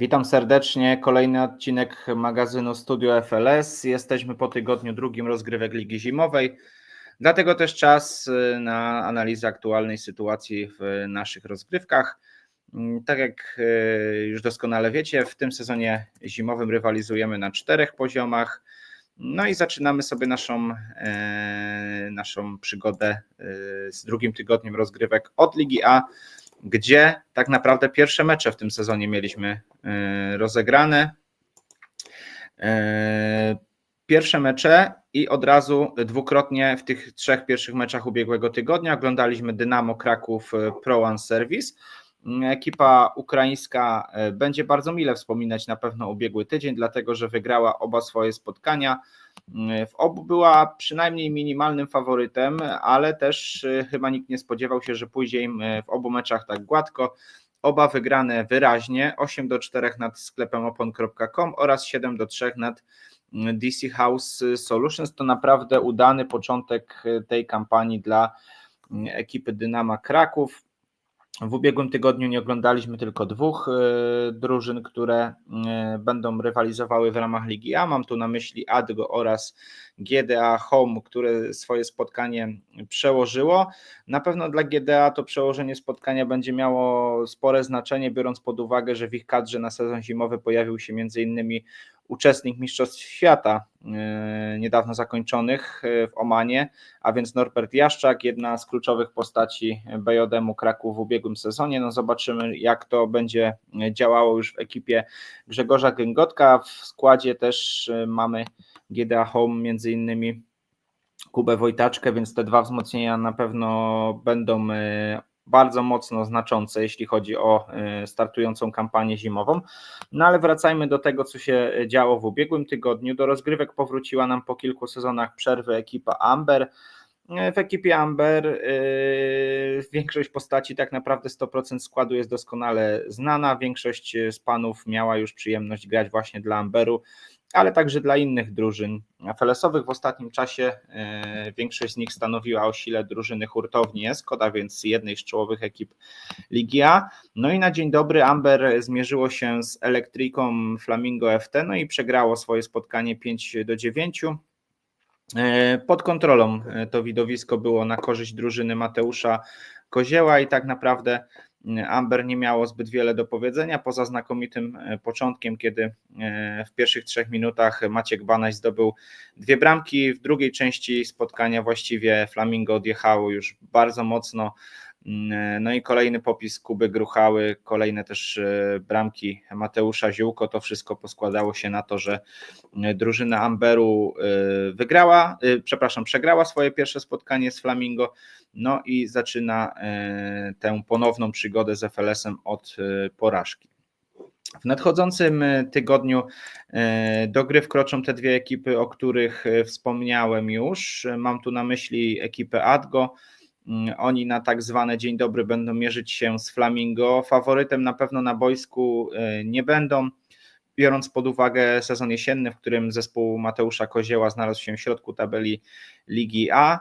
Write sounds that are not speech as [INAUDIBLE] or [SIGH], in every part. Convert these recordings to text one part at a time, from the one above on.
Witam serdecznie. Kolejny odcinek magazynu Studio FLS. Jesteśmy po tygodniu drugim rozgrywek Ligi Zimowej. Dlatego też czas y, na analizę aktualnej sytuacji w naszych rozgrywkach. Mm, tak jak y, już doskonale wiecie, w tym sezonie zimowym rywalizujemy na czterech poziomach. No i zaczynamy sobie naszą, e, naszą przygodę y, z drugim tygodniem rozgrywek od Ligi A gdzie tak naprawdę pierwsze mecze w tym sezonie mieliśmy e, rozegrane. E, pierwsze mecze i od razu dwukrotnie w tych trzech pierwszych meczach ubiegłego tygodnia oglądaliśmy Dynamo Kraków e, Pro One Service. Ekipa ukraińska będzie bardzo mile wspominać na pewno ubiegły tydzień, dlatego że wygrała oba swoje spotkania w obu była przynajmniej minimalnym faworytem, ale też y, chyba nikt nie spodziewał się, że pójdzie im y, w obu meczach tak gładko. Oba wygrane wyraźnie, 8 do 4 nad sklepem opon.com oraz 7 do 3 nad y, DC House Solutions. To naprawdę udany początek tej kampanii dla ekipy Dynama Kraków. W ubiegłym tygodniu nie oglądaliśmy tylko dwóch e, drużyn, które e, będą rywalizowały w ramach Ligi A. Mam tu na myśli Adgo oraz GDA Home, które swoje spotkanie przełożyło. Na pewno dla GDA to przełożenie spotkania będzie miało spore znaczenie, biorąc pod uwagę, że w ich kadrze na sezon zimowy pojawił się m.in uczestnik Mistrzostw Świata e, niedawno zakończonych e, w Omanie, a więc Norbert Jaszczak, jedna z kluczowych postaci BJM-u Kraków w ubiegłym sezonie. No zobaczymy, jak to będzie działało już w ekipie Grzegorza Gęgotka. W składzie też e, mamy GDA Home między innymi Kubę Wojtaczkę, więc te dwa wzmocnienia na pewno będą bardzo mocno znaczące, jeśli chodzi o e, startującą kampanię zimową. No ale wracajmy do tego, co się działo w ubiegłym tygodniu. Do rozgrywek powróciła nam po kilku sezonach przerwy ekipa Amber. W ekipie Amber yy, większość postaci, tak naprawdę 100% składu jest doskonale znana. Większość z panów miała już przyjemność grać właśnie dla Amberu ale także dla innych drużyn FLS-owych. W ostatnim czasie e, większość z nich stanowiła o sile drużyny hurtowni Eskoda, więc jednej z czołowych ekip Ligi A. No i na dzień dobry Amber zmierzyło się z elektryką Flamingo FT, no i przegrało swoje spotkanie 5 do 9. E, pod kontrolą e, to widowisko było na korzyść drużyny Mateusza Kozieła i tak naprawdę Amber nie miało zbyt wiele do powiedzenia, poza znakomitym e, początkiem, kiedy e, w pierwszych trzech minutach Maciek Banaś zdobył dwie bramki. W drugiej części spotkania właściwie Flamingo odjechało już bardzo mocno. No i kolejny popis Kuby Gruchały, kolejne też e, bramki Mateusza Ziółko. To wszystko poskładało się na to, że drużyna Amberu wygrała, przepraszam, przegrała swoje pierwsze spotkanie z Flamingo no i zaczyna e, tę ponowną przygodę z FLS-em od e, porażki. W nadchodzącym e, tygodniu do gry wkroczą te dwie ekipy, o których wspomniałem już. Mam tu na myśli ekipę Adgo. Mm, oni na tak zwane dzień dobry będą mierzyć się z Flamingo. Faworytem na pewno na boisku nie będą, biorąc pod uwagę sezon jesienny, w którym zespół Mateusza Kozieła znalazł się w środku tabeli Ligi A.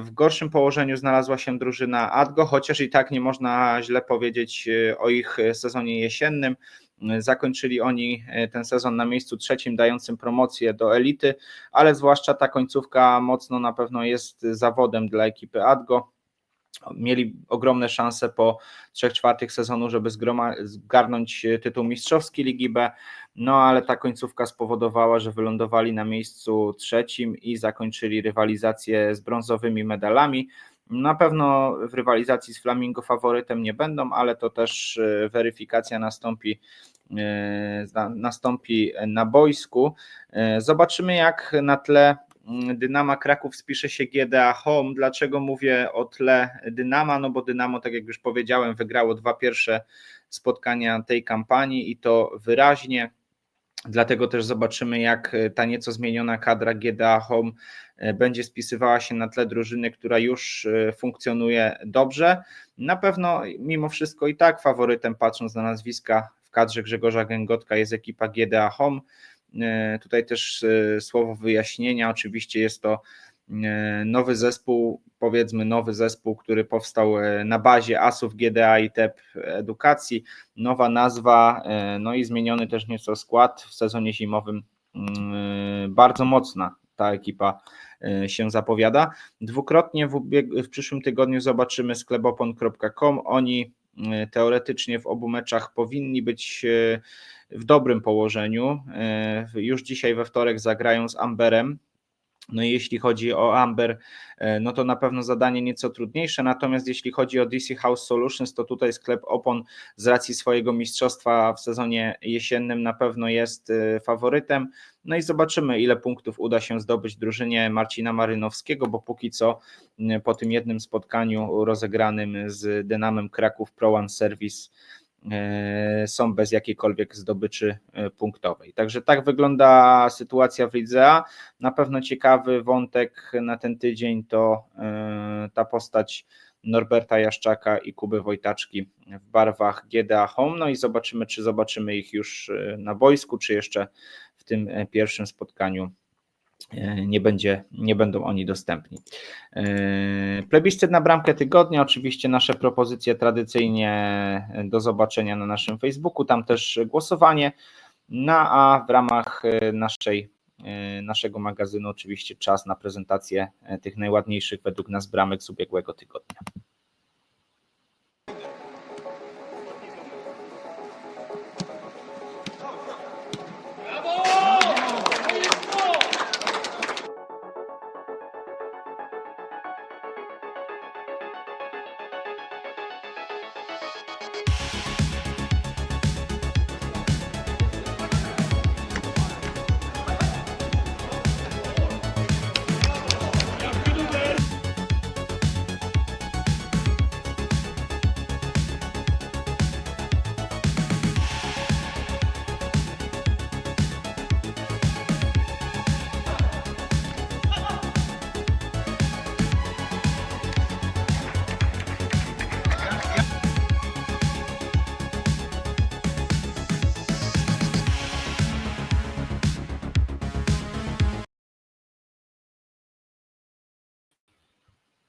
W gorszym położeniu znalazła się drużyna Adgo, chociaż i tak nie można źle powiedzieć e, o ich sezonie jesiennym. Zakończyli oni e, ten sezon na miejscu trzecim, dającym promocję do elity, ale zwłaszcza ta końcówka mocno na pewno jest zawodem dla ekipy Adgo mieli ogromne szanse po trzech czwartych sezonu, żeby zgarnąć e, tytuł mistrzowski Ligi B, no ale ta końcówka spowodowała, że wylądowali na miejscu trzecim i zakończyli rywalizację z brązowymi medalami. Na pewno w rywalizacji z Flamingo faworytem nie będą, ale to też e, weryfikacja nastąpi e, nastąpi na boisku. Zobaczymy jak na tle Dynama Kraków spisze się GDA Home. Dlaczego mówię o tle Dynama? No bo Dynamo, tak jak już powiedziałem, wygrało dwa pierwsze spotkania tej kampanii i to wyraźnie. Dlatego też zobaczymy, jak ta nieco zmieniona kadra GDA Home e, będzie spisywała się na tle drużyny, która już e, funkcjonuje dobrze. Na pewno, mimo wszystko, i tak faworytem, patrząc na nazwiska w kadrze Grzegorza Gęgotka, jest ekipa GDA Home. E, tutaj też e, słowo wyjaśnienia, oczywiście jest to nowy zespół, powiedzmy nowy zespół, który powstał na bazie ASów GDA i TEP Edukacji, nowa nazwa, no i zmieniony też nieco skład w sezonie zimowym, mm, bardzo mocna ta ekipa się zapowiada. Dwukrotnie w, w przyszłym tygodniu zobaczymy sklepopon.com. Oni teoretycznie w obu meczach powinni być w dobrym położeniu. Już dzisiaj we wtorek zagrają z Amberem no i jeśli chodzi o Amber, e, no to na pewno zadanie nieco trudniejsze, natomiast jeśli chodzi o DC House Solutions, to tutaj sklep Opon z racji swojego mistrzostwa w sezonie jesiennym na pewno jest e, faworytem. No i zobaczymy, ile punktów uda się zdobyć drużynie Marcina Marynowskiego, bo póki co po tym jednym spotkaniu rozegranym z Dynamem Kraków Pro One Service są bez jakiejkolwiek zdobyczy e, punktowej. Także tak wygląda sytuacja w Lidze Na pewno ciekawy wątek na ten tydzień to e, ta postać Norberta Jaszczaka i Kuby Wojtaczki w barwach GDA Home. No i zobaczymy, czy zobaczymy ich już na boisku, czy jeszcze w tym pierwszym spotkaniu E, nie, będzie, nie będą oni dostępni. E, plebiscyt na bramkę tygodnia, oczywiście nasze propozycje tradycyjnie do zobaczenia na naszym Facebooku, tam też głosowanie, no a w ramach e, naszej, naszego magazynu oczywiście czas na prezentację tych najładniejszych według nas bramek z ubiegłego tygodnia.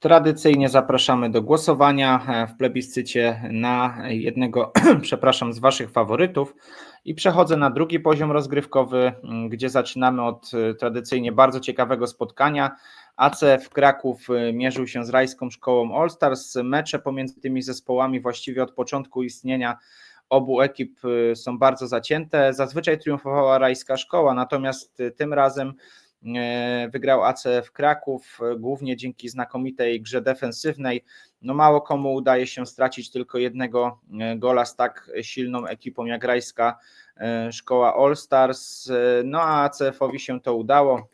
Tradycyjnie zapraszamy do głosowania e, w plebiscycie na jednego, [CLEARS THROAT] przepraszam, z Waszych faworytów. I przechodzę na drugi poziom rozgrywkowy, gdzie zaczynamy od e, tradycyjnie bardzo ciekawego spotkania. ACF Kraków e, mierzył się z Rajską Szkołą All Stars. Mecze pomiędzy tymi zespołami właściwie od początku istnienia obu ekip są bardzo zacięte. Zazwyczaj triumfowała Rajska Szkoła, natomiast tym razem E, wygrał ACF Kraków, e, głównie dzięki znakomitej grze defensywnej. No mało komu udaje się stracić tylko jednego e, gola z tak silną ekipą jak Rajska Szkoła All Stars. No a ACF-owi się to udało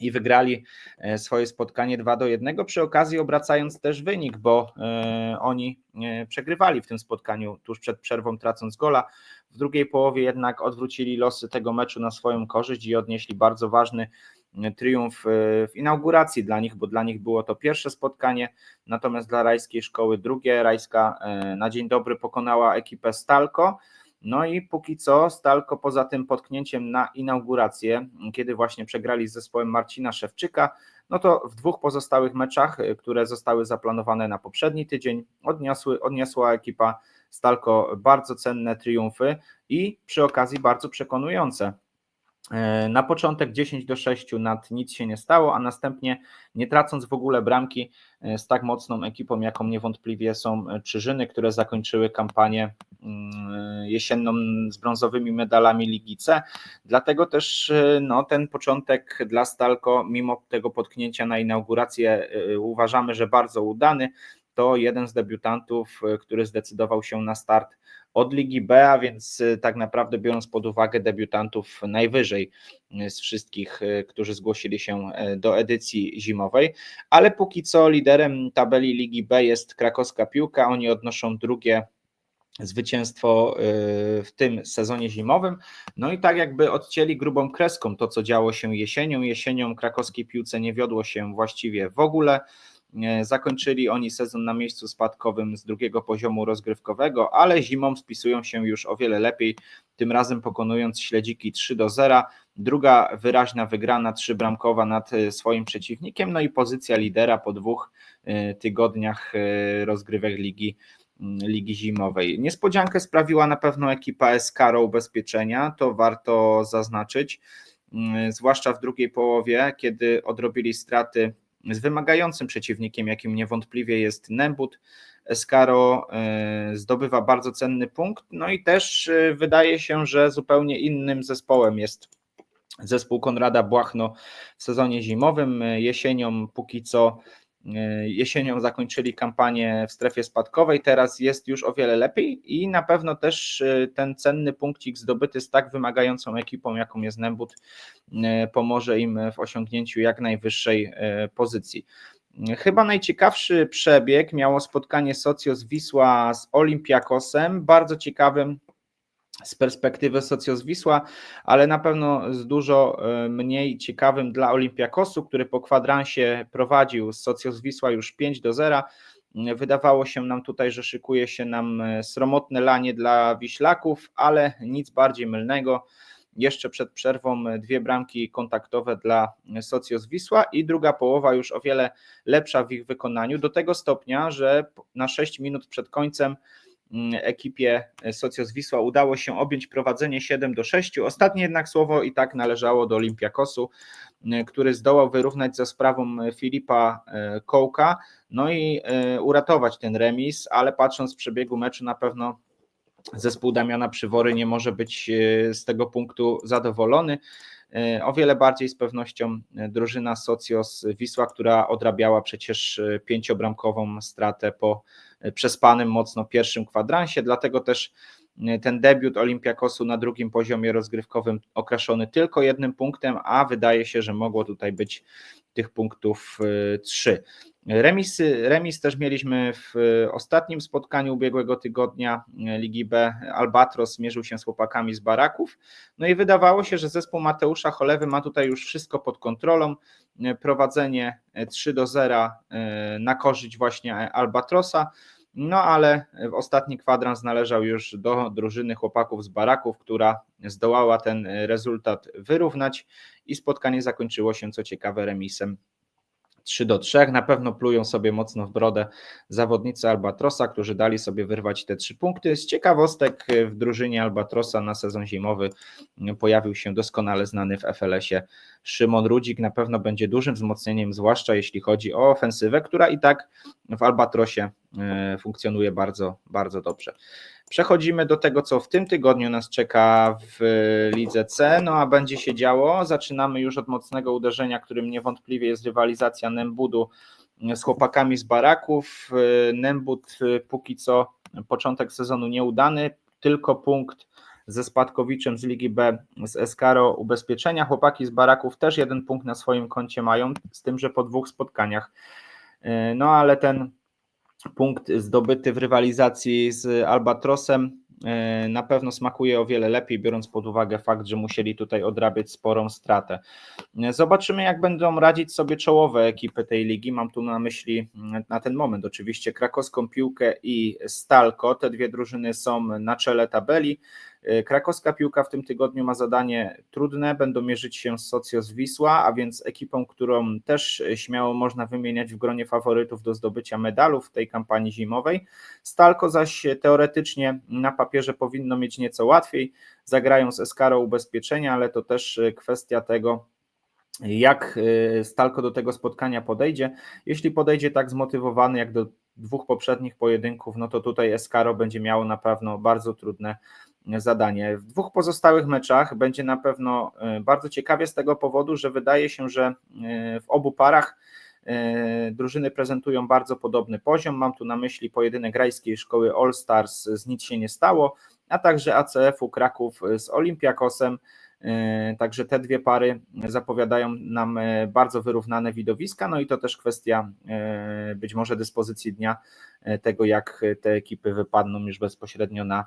i wygrali e, swoje spotkanie 2 do 1, przy okazji obracając też wynik, bo e, oni e, przegrywali w tym spotkaniu tuż przed przerwą, tracąc gola. W drugiej połowie jednak odwrócili losy tego meczu na swoją korzyść i odnieśli bardzo ważny triumf w inauguracji dla nich, bo dla nich było to pierwsze spotkanie, natomiast dla rajskiej szkoły drugie. Rajska na dzień dobry pokonała ekipę Stalko. No i póki co Stalko poza tym potknięciem na inaugurację, kiedy właśnie przegrali z zespołem Marcina Szewczyka, no to w dwóch pozostałych meczach, y, które zostały zaplanowane na poprzedni tydzień, odniosły, odniosła ekipa Stalko bardzo cenne triumfy i przy okazji bardzo przekonujące. E, na początek 10 do 6 nad nic się nie stało, a następnie nie tracąc w ogóle bramki e, z tak mocną ekipą, jaką niewątpliwie są e, Czyżyny, które zakończyły kampanię mm, jesienną z brązowymi medalami Ligi C. Dlatego też no, ten początek dla Stalko, mimo tego potknięcia na inaugurację, uważamy, że bardzo udany. To jeden z debiutantów, który zdecydował się na start od Ligi B, a więc y, tak naprawdę biorąc pod uwagę debiutantów najwyżej y, z wszystkich, y, którzy zgłosili się do edycji zimowej, ale póki co liderem tabeli Ligi B jest krakowska piłka, oni odnoszą drugie zwycięstwo w tym sezonie zimowym. No i tak jakby odcięli grubą kreską to, co działo się jesienią. Jesienią krakowskiej piłce nie wiodło się właściwie w ogóle. Zakończyli oni sezon na miejscu spadkowym z drugiego poziomu rozgrywkowego, ale zimą spisują się już o wiele lepiej, tym razem pokonując śledziki 3 do 0. Druga wyraźna wygrana, trzybramkowa nad swoim przeciwnikiem, no i pozycja lidera po dwóch tygodniach rozgrywek ligi Ligi Zimowej. Niespodziankę sprawiła na pewno ekipa SKRO Ubezpieczenia, to warto zaznaczyć, zwłaszcza w drugiej połowie, kiedy odrobili straty z wymagającym przeciwnikiem, jakim niewątpliwie jest Nembut. Skaro e, zdobywa bardzo cenny punkt, no i też e, wydaje się, że zupełnie innym zespołem jest zespół Konrada Błachno w sezonie zimowym. Jesienią póki co E, jesienią zakończyli kampanię w strefie spadkowej, teraz jest już o wiele lepiej i na pewno też e, ten cenny punkcik zdobyty z tak wymagającą ekipą, jaką jest Nembut, e, pomoże im w osiągnięciu jak najwyższej pozycji. Chyba najciekawszy przebieg miało spotkanie Socios Wisła z Olympiakosem, bardzo ciekawym z perspektywy Wisła, ale na pewno z dużo e, mniej ciekawym dla Olimpiakosu, który po kwadransie prowadził z Wisła już 5 do 0. Wydawało się nam tutaj, że szykuje się nam e, sromotne lanie dla Wiślaków, ale nic bardziej mylnego. Jeszcze przed przerwą dwie bramki kontaktowe dla Socios Wisła i druga połowa już o wiele lepsza w ich wykonaniu, do tego stopnia, że na 6 minut przed końcem Mm, ekipie Socios Wisła udało się objąć prowadzenie 7 do 6. Ostatnie jednak słowo i tak należało do Olimpiakosu, mm, który zdołał wyrównać za sprawą Filipa e, Kołka, no i e, uratować ten remis, ale patrząc z przebiegu meczu na pewno zespół Damiana Przywory nie może być e, z tego punktu zadowolony. O wiele bardziej z pewnością drużyna Socios Wisła, która odrabiała przecież pięciobramkową stratę po przespanym mocno pierwszym kwadransie, dlatego też e, ten debiut Olimpiakosu na drugim poziomie rozgrywkowym okraszony tylko jednym punktem, a wydaje się, że mogło tutaj być tych punktów e, trzy. Remis, remis też mieliśmy w ostatnim spotkaniu ubiegłego tygodnia e, Ligi B. Albatros mierzył się z chłopakami z Baraków. No i wydawało się, że zespół Mateusza Cholewy ma tutaj już wszystko pod kontrolą. Prowadzenie 3 do 0 na korzyść właśnie Albatrosa. No ale w ostatni kwadrans należał już do drużyny chłopaków z baraków, która zdołała ten rezultat wyrównać i spotkanie zakończyło się co ciekawe remisem 3 do 3. Na pewno plują sobie mocno w brodę zawodnicy Albatrosa, którzy dali sobie wyrwać te trzy punkty. Z ciekawostek w drużynie Albatrosa na sezon zimowy pojawił się doskonale znany w FLS-ie Szymon Rudzik. Na pewno będzie dużym wzmocnieniem, zwłaszcza jeśli chodzi o ofensywę, która i tak w Albatrosie e, funkcjonuje bardzo, bardzo dobrze. Przechodzimy do tego, co w tym tygodniu nas czeka w Lidze C, no a będzie się działo. Zaczynamy już od mocnego uderzenia, którym niewątpliwie jest rywalizacja Nembudu z chłopakami z baraków. Nembud póki co początek sezonu nieudany, tylko punkt ze Spadkowiczem z Ligi B z Eskaro Ubezpieczenia. Chłopaki z baraków też jeden punkt na swoim koncie mają, z tym, że po dwóch spotkaniach. No ale ten punkt zdobyty w rywalizacji z Albatrosem e, na pewno smakuje o wiele lepiej, biorąc pod uwagę fakt, że musieli tutaj odrabiać sporą stratę. Zobaczymy, jak będą radzić sobie czołowe ekipy tej ligi. Mam tu na myśli na ten moment oczywiście krakowską piłkę i Stalko. Te dwie drużyny są na czele tabeli. E, krakowska piłka w tym tygodniu ma zadanie trudne, będą mierzyć się z Socios Wisła, a więc ekipą, którą też śmiało można wymieniać w gronie faworytów do zdobycia medalów w tej kampanii zimowej. Stalko zaś teoretycznie na papierze powinno mieć nieco łatwiej, zagrają z ubezpieczenia, ale to też kwestia tego, jak e, Stalko do tego spotkania podejdzie. Jeśli podejdzie tak zmotywowany jak do dwóch poprzednich pojedynków, no to tutaj Eskaro będzie miało na pewno bardzo trudne zadanie. W dwóch pozostałych meczach będzie na pewno e, bardzo ciekawie z tego powodu, że wydaje się, że e, w obu parach e, drużyny prezentują bardzo podobny poziom. Mam tu na myśli pojedynek Rajskiej Szkoły All Stars z Nic się nie stało, a także ACF-u Kraków z Olimpiakosem. Także te dwie pary zapowiadają nam bardzo wyrównane widowiska, no i to też kwestia być może dyspozycji dnia, tego jak te ekipy wypadną już bezpośrednio na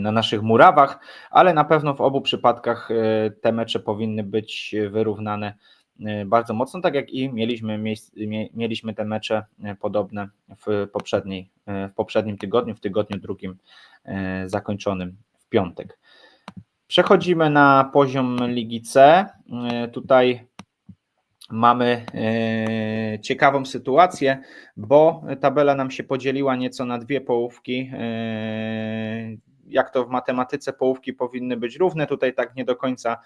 na naszych murawach, ale na pewno w obu przypadkach e, te mecze powinny być wyrównane bardzo mocno, tak jak i mieliśmy, mieliśmy te mecze podobne w, poprzedniej, w poprzednim tygodniu, w tygodniu drugim zakończonym w piątek. Przechodzimy na poziom Ligi C. Tutaj mamy e, ciekawą sytuację, bo tabela nam się podzieliła nieco na dwie połówki. E, jak to w matematyce połówki powinny być równe, tutaj tak nie do końca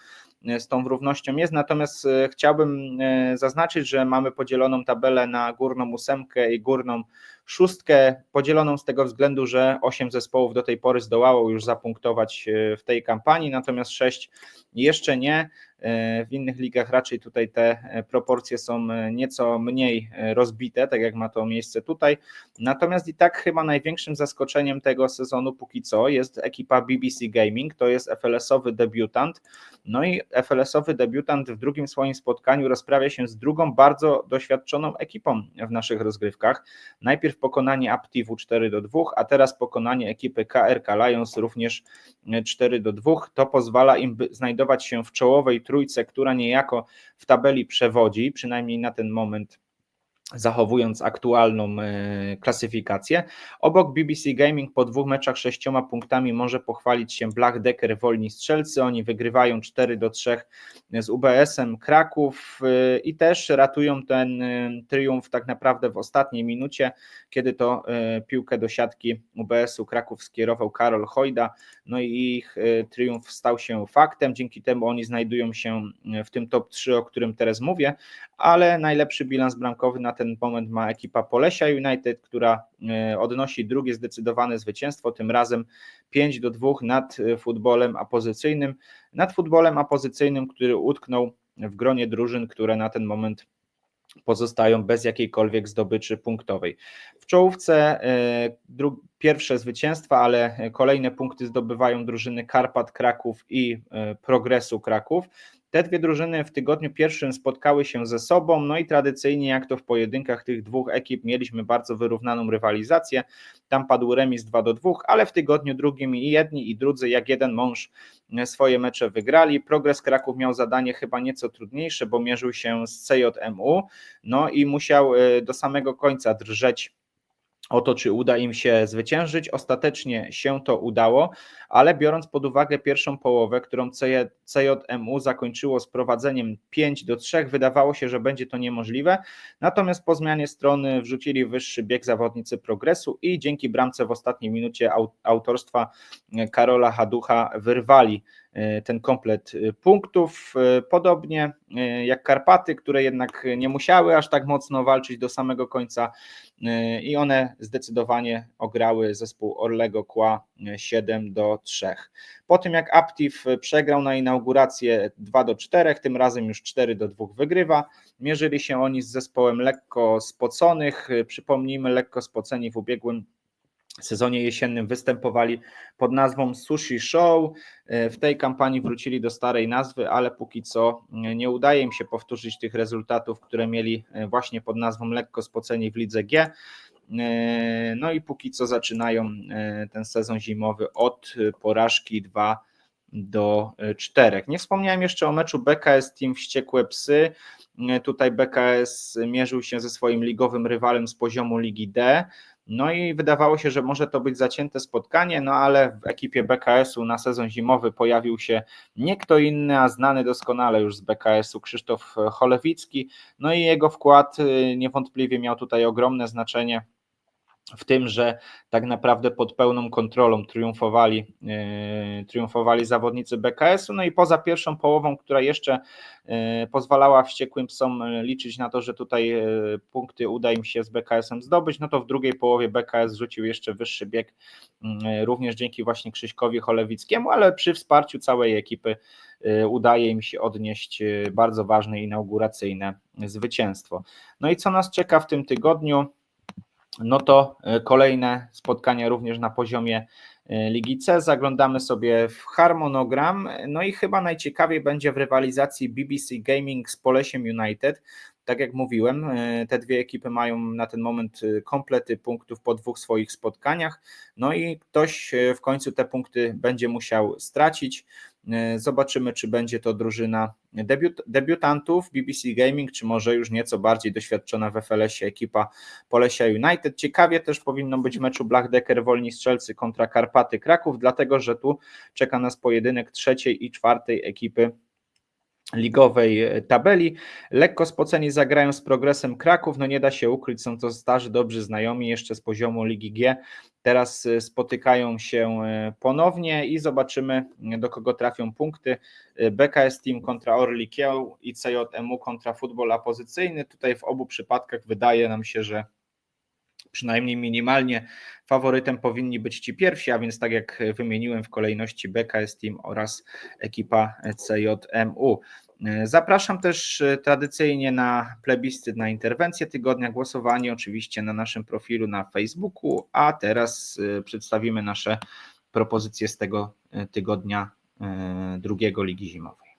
e, z tą równością jest, natomiast chciałbym zaznaczyć, że mamy podzieloną tabelę na górną ósemkę i górną szóstkę, podzieloną z tego względu, że osiem zespołów do tej pory zdołało już zapunktować w tej kampanii, natomiast sześć jeszcze nie. E, w innych ligach raczej tutaj te e, proporcje są e, nieco mniej rozbite, tak jak ma to miejsce tutaj. Natomiast i tak chyba największym zaskoczeniem tego sezonu póki co jest ekipa BBC Gaming, to jest FLS-owy debiutant. No i FLS-owy debiutant w drugim swoim spotkaniu rozprawia się z drugą bardzo doświadczoną ekipą w naszych rozgrywkach. Najpierw pokonanie Aptivu 4 do 2, a teraz pokonanie ekipy KRK Lions również 4 do 2. To pozwala im znajdować się w czołowej trójce, która niejako w tabeli przewodzi, przynajmniej na ten moment zachowując aktualną e, klasyfikację. Obok BBC Gaming po dwóch meczach sześcioma punktami może pochwalić się Black Decker Wolni Strzelcy. Oni wygrywają 4 do 3 z UBS-em Kraków e, i też ratują ten e, triumf tak naprawdę w ostatniej minucie, kiedy to piłkę do siatki UBS-u Kraków skierował Karol Hojda, no i ich triumf stał się faktem. Dzięki temu oni znajdują się w tym top 3, o którym teraz mówię, ale najlepszy bilans bramkowy na ten moment ma ekipa Polesia United, która e, odnosi drugie zdecydowane zwycięstwo, tym razem 5 do 2 nad e, futbolem apozycyjnym, nad futbolem apozycyjnym, który utknął w gronie drużyn, które na ten moment pozostają bez jakiejkolwiek zdobyczy punktowej. W czołówce e, pierwsze zwycięstwa, ale kolejne punkty zdobywają drużyny Karpat Kraków i Progresu Kraków. Te dwie drużyny w tygodniu pierwszym spotkały się ze sobą, no i tradycyjnie, jak to w pojedynkach tych dwóch ekip, mieliśmy bardzo wyrównaną rywalizację. Tam padł remis 2 do 2, ale w tygodniu drugim i jedni i drudzy, jak jeden mąż, swoje mecze wygrali. Progres Kraków miał zadanie chyba nieco trudniejsze, bo mierzył się z CJMU, no i musiał y, do samego końca drżeć o to, czy uda im się zwyciężyć. Ostatecznie się to udało, ale biorąc pod uwagę pierwszą połowę, którą CJMU zakończyło z prowadzeniem 5 do 3, wydawało się, że będzie to niemożliwe. Natomiast po zmianie strony wrzucili wyższy bieg zawodnicy progresu i dzięki bramce w ostatniej minucie autorstwa Karola Haducha wyrwali ten komplet e, punktów. E, podobnie jak Karpaty, które jednak nie musiały aż tak mocno walczyć do samego końca i one zdecydowanie ograły zespół Orlego Kła 7 do 3. Po tym jak Aptiv przegrał na inaugurację 2 do 4, tym razem już 4 do 2 wygrywa. Mierzyli się oni z zespołem lekko spoconych. Przypomnijmy, lekko spoceni w ubiegłym sezonie jesiennym występowali pod nazwą Sushi Show. E, w tej kampanii wrócili do starej nazwy, ale póki co nie udaje im się powtórzyć tych rezultatów, które mieli e, właśnie pod nazwą lekko spoceni w lidze G. E, no i póki co zaczynają ten sezon zimowy od porażki 2 do 4. Nie wspomniałem jeszcze o meczu BKS Team Wściekłe Psy. Tutaj BKS mierzył się ze swoim ligowym rywalem z poziomu Ligi D. No i wydawało się, że może to być zacięte spotkanie, no ale w ekipie BKS-u na sezon zimowy pojawił się nie kto inny, a znany doskonale już z BKS-u Krzysztof Cholewicki. No i jego wkład y, niewątpliwie miał tutaj ogromne znaczenie w tym, że tak naprawdę pod pełną kontrolą triumfowali, yy, triumfowali zawodnicy BKS-u. No i poza pierwszą połową, która jeszcze yy, pozwalała wściekłym psom liczyć na to, że tutaj punkty uda im się z BKS-em zdobyć, no to w drugiej połowie BKS rzucił jeszcze wyższy bieg, również dzięki właśnie Krzyśkowi Cholewickiemu, ale przy wsparciu całej ekipy udaje im się odnieść bardzo ważne inauguracyjne zwycięstwo. No i co nas czeka w tym tygodniu? No to e, kolejne spotkania również na poziomie e, Ligi C. Zaglądamy sobie w harmonogram. No i chyba najciekawiej będzie w rywalizacji BBC Gaming z Polesiem United. Tak jak mówiłem, e, te dwie ekipy mają na ten moment komplety punktów po dwóch swoich spotkaniach. No i ktoś w końcu te punkty będzie musiał stracić. Zobaczymy, czy będzie to drużyna debiut, debiutantów BBC Gaming, czy może już nieco bardziej doświadczona w FLS-ie ekipa Polesia United. Ciekawie też powinno być meczu Black Decker Wolni Strzelcy kontra Karpaty Kraków, dlatego że tu czeka nas pojedynek trzeciej i czwartej ekipy ligowej e, tabeli. Lekko spoceni zagrają z progresem Kraków, no nie da się ukryć, są to starzy, dobrzy znajomi jeszcze z poziomu Ligi G. Teraz e, spotykają się e, ponownie i zobaczymy do kogo trafią punkty. BKS Team kontra Orli Kieł i CJMU kontra futbol apozycyjny. Tutaj w obu przypadkach wydaje nam się, że przynajmniej minimalnie faworytem powinni być ci pierwsi, a więc tak jak wymieniłem w kolejności BKS Team oraz ekipa CJMU. Zapraszam też tradycyjnie na plebiscyt, na interwencję tygodnia, głosowanie oczywiście na naszym profilu na Facebooku, a teraz y, przedstawimy nasze propozycje z tego y, tygodnia drugiego Ligi Zimowej.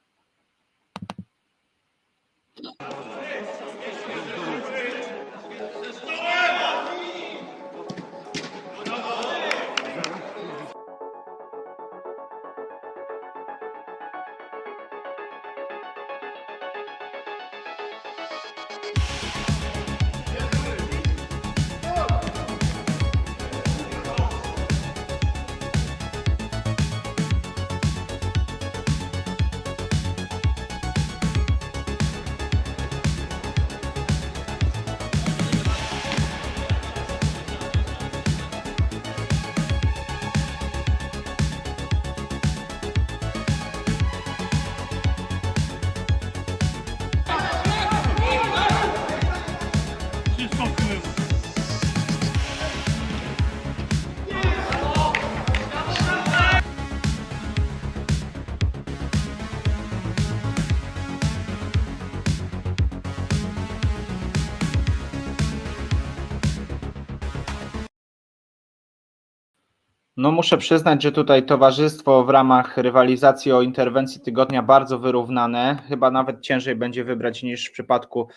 No muszę przyznać, że tutaj towarzystwo w ramach rywalizacji o interwencji tygodnia bardzo wyrównane. Chyba nawet ciężej będzie wybrać niż w przypadku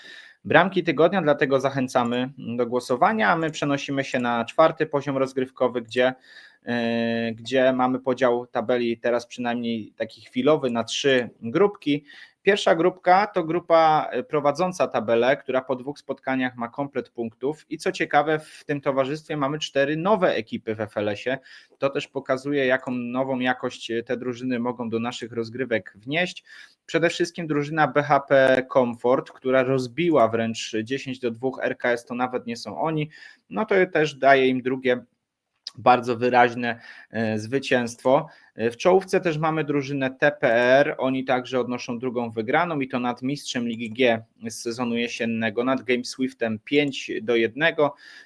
bramki tygodnia, dlatego zachęcamy do głosowania. A my przenosimy się na czwarty poziom rozgrywkowy, gdzie, yy, gdzie mamy podział tabeli teraz przynajmniej taki chwilowy na trzy grupki. Pierwsza grupka to grupa e, prowadząca tabelę, która po dwóch spotkaniach ma komplet punktów i co ciekawe w tym towarzystwie mamy cztery nowe ekipy w FLS-ie. To też pokazuje jaką nową jakość te drużyny mogą do naszych rozgrywek wnieść. Przede wszystkim drużyna BHP Comfort, która rozbiła wręcz 10 do 2 RKS, to nawet nie są oni. No to też daje im drugie bardzo wyraźne e, zwycięstwo. E, w czołówce też mamy drużynę TPR, oni także odnoszą drugą wygraną i to nad mistrzem Ligi G z sezonu jesiennego, nad Game Swiftem 5 do 1.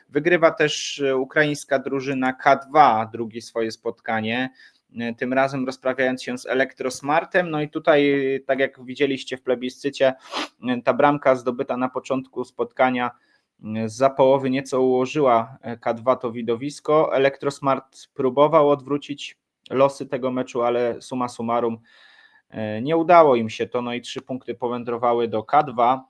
Wygrywa też e, ukraińska drużyna K2 drugie swoje spotkanie, tym razem rozprawiając się z Elektrosmartem. No i tutaj, tak jak widzieliście w plebiscycie, ta bramka zdobyta na początku spotkania za połowy nieco ułożyła K2 to widowisko. Elektrosmart próbował odwrócić losy tego meczu, ale suma summarum e, nie udało im się to, no i trzy punkty powędrowały do K2.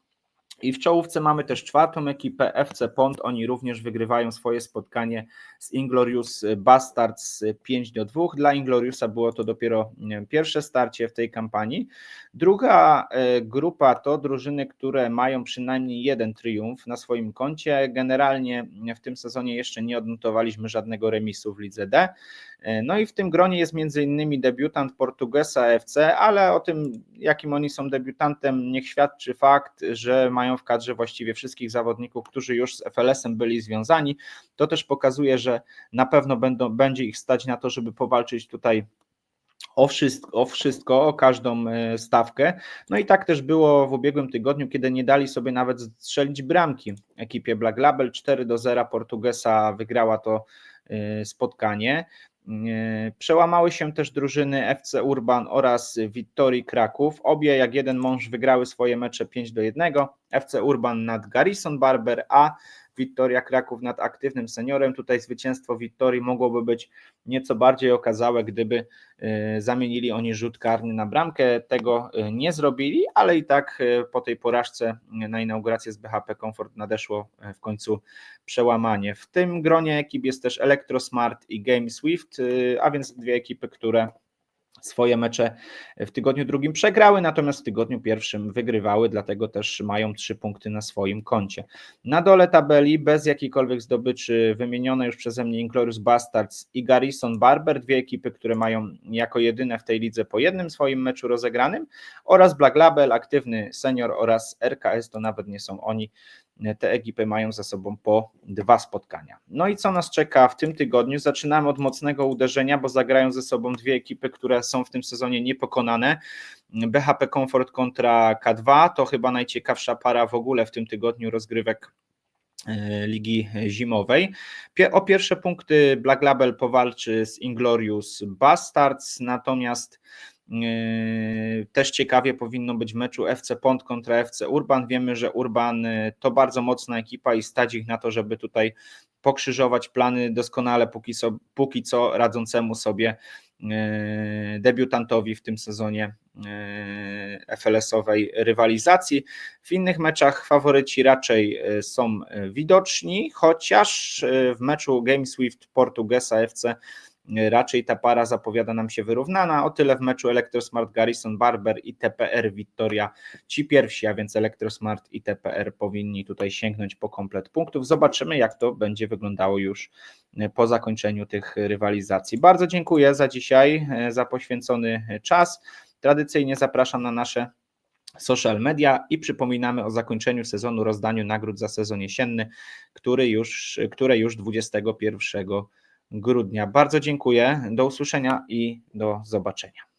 I w czołówce mamy też czwartą ekipę FC Pont. Oni również wygrywają swoje spotkanie z Inglorious Bastards 5 do 2. Dla Ingloriusa było to dopiero pierwsze starcie w tej kampanii. Druga e, grupa to drużyny, które mają przynajmniej jeden triumf na swoim koncie. Generalnie w tym sezonie jeszcze nie odnotowaliśmy żadnego remisu w lidze D. E, no i w tym gronie jest innymi debiutant Portugesa FC, ale o tym, jakim oni są debiutantem, niech świadczy fakt, że mają w kadrze właściwie wszystkich zawodników, którzy już z FLS-em byli związani. To też pokazuje, że na pewno będą, będzie ich stać na to, żeby powalczyć tutaj o wszystko, o wszystko, o każdą e, stawkę. No i tak też było w ubiegłym tygodniu, kiedy nie dali sobie nawet strzelić bramki ekipie Black Label 4 do 0 Portugesa wygrała to e, spotkanie. Przełamały się też drużyny FC Urban oraz Wittorii Kraków. Obie jak jeden mąż wygrały swoje mecze 5 do 1. FC Urban nad Garrison Barber, a Wittoria Kraków nad aktywnym seniorem. Tutaj zwycięstwo Wittorii mogłoby być nieco bardziej okazałe, gdyby e, zamienili oni rzut karny na bramkę. Tego e, nie zrobili, ale i tak e, po tej porażce na inaugurację z BHP Comfort nadeszło w końcu przełamanie. W tym gronie ekip jest też Electrosmart i Game Swift, a więc dwie ekipy, które Swoje mecze w tygodniu drugim przegrały, natomiast w tygodniu pierwszym wygrywały, dlatego też mają trzy punkty na swoim koncie. Na dole tabeli, bez jakiejkolwiek zdobyczy, wymienione już przeze mnie Inglorious Bastards i Garrison Barber, dwie ekipy, które mają jako jedyne w tej lidze po jednym swoim meczu rozegranym, oraz Black Label, aktywny senior oraz RKS, to nawet nie są oni, te ekipy mają za sobą po dwa spotkania. No i co nas czeka w tym tygodniu? Zaczynamy od mocnego uderzenia, bo zagrają ze sobą dwie ekipy, które są w tym sezonie niepokonane. BHP Comfort kontra K2 to chyba najciekawsza para w ogóle w tym tygodniu rozgrywek e, Ligi Zimowej. O pierwsze punkty Black Label powalczy z Inglorious Bastards, natomiast też ciekawie powinno być w meczu FC Pont kontra FC Urban. Wiemy, że Urban yy, to bardzo mocna ekipa i stać ich na to, żeby tutaj pokrzyżować plany doskonale póki, so, póki co radzącemu sobie yy, debiutantowi w tym sezonie FLS-owej rywalizacji. W innych meczach faworyci raczej są widoczni, chociaż w meczu Game Swift Portugesa FC raczej ta para zapowiada nam się wyrównana. O tyle w meczu Electrosmart Garrison Barber i TPR Victoria ci pierwsi, a więc Electrosmart i TPR powinni tutaj sięgnąć po komplet punktów. Zobaczymy, jak to będzie wyglądało już po zakończeniu tych rywalizacji. Bardzo dziękuję za dzisiaj, za poświęcony czas. Tradycyjnie zapraszam na nasze social media i przypominamy o zakończeniu sezonu rozdaniu nagród za sezon jesienny, który już, które już 21 grudnia. Bardzo dziękuję, do usłyszenia i do zobaczenia.